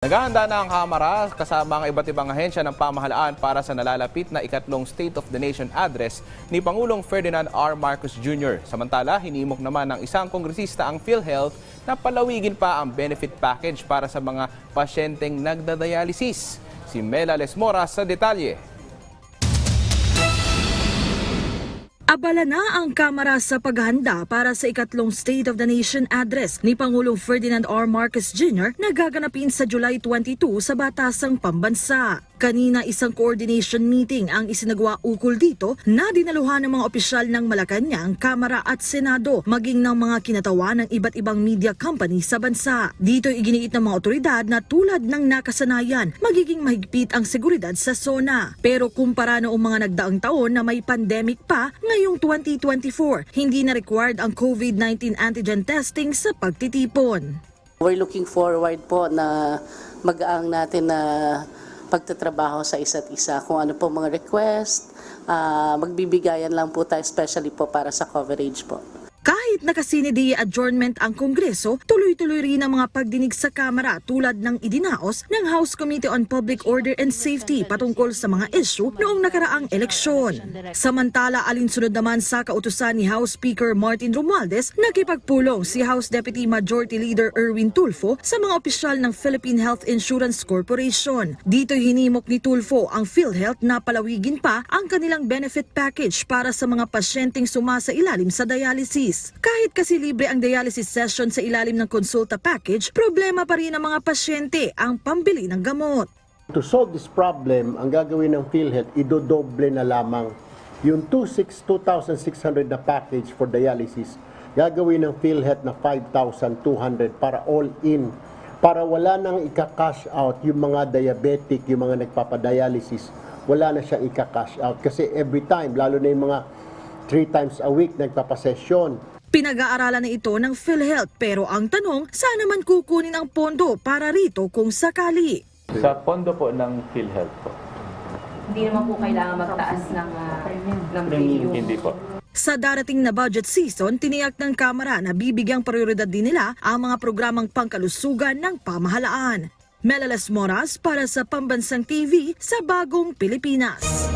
Naghahanda na ang Kamara kasama ang iba't ibang ahensya ng pamahalaan para sa nalalapit na ikatlong State of the Nation address ni Pangulong Ferdinand R. Marcos Jr. Samantala, hinimok naman ng isang kongresista ang PhilHealth na palawigin pa ang benefit package para sa mga pasyenteng nagdadialysis. Si Mela Lesmora sa detalye. Abala na ang Kamara sa paghahanda para sa ikatlong State of the Nation address ni Pangulong Ferdinand R. Marcos Jr. na gaganapin sa July 22 sa Batasang Pambansa. Kanina isang coordination meeting ang isinagawa ukol dito na dinaluhan ng mga opisyal ng Malacanang, Kamara at Senado maging ng mga kinatawan ng iba't ibang media company sa bansa. Dito iginiit ng mga otoridad na tulad ng nakasanayan, magiging mahigpit ang seguridad sa zona. Pero kumpara noong mga nagdaang taon na may pandemic pa, ngayong 2024, hindi na required ang COVID-19 antigen testing sa pagtitipon. We're looking forward po na magaang natin na pagtatrabaho sa isa't isa. Kung ano po mga request, ah, magbibigayan lang po tayo especially po para sa coverage po. Kahit nakasinidi adjournment ang Kongreso, tuloy-tuloy rin ang mga pagdinig sa Kamara tulad ng idinaos ng House Committee on Public Order and Safety patungkol sa mga issue noong nakaraang eleksyon. Samantala, alinsunod naman sa kautusan ni House Speaker Martin Romualdez, nakipagpulong si House Deputy Majority Leader Erwin Tulfo sa mga opisyal ng Philippine Health Insurance Corporation. Dito hinimok ni Tulfo ang PhilHealth na palawigin pa ang kanilang benefit package para sa mga pasyenteng sumasa ilalim sa dialysis. Kahit kasi libre ang dialysis session sa ilalim ng konsulta package, problema pa rin ng mga pasyente ang pambili ng gamot. To solve this problem, ang gagawin ng PhilHealth, idodoble na lamang yung 26 2,600 na package for dialysis, gagawin ng PhilHealth na 5,200 para all in. Para wala nang ika-cash out yung mga diabetic, yung mga nagpapadialysis, wala na siyang ika-cash out. Kasi every time, lalo na yung mga three times a week nagpapasesyon, Pinag-aaralan na ito ng PhilHealth pero ang tanong, saan naman kukunin ang pondo para rito kung sakali? Sa pondo po ng PhilHealth po. Hindi naman po kailangan magtaas ng, ah, ng premium. Hindi po. Sa darating na budget season, tiniyak ng Kamara na bibigyang prioridad din nila ang mga programang pangkalusugan ng pamahalaan. Melalas Moras para sa Pambansang TV sa Bagong Pilipinas.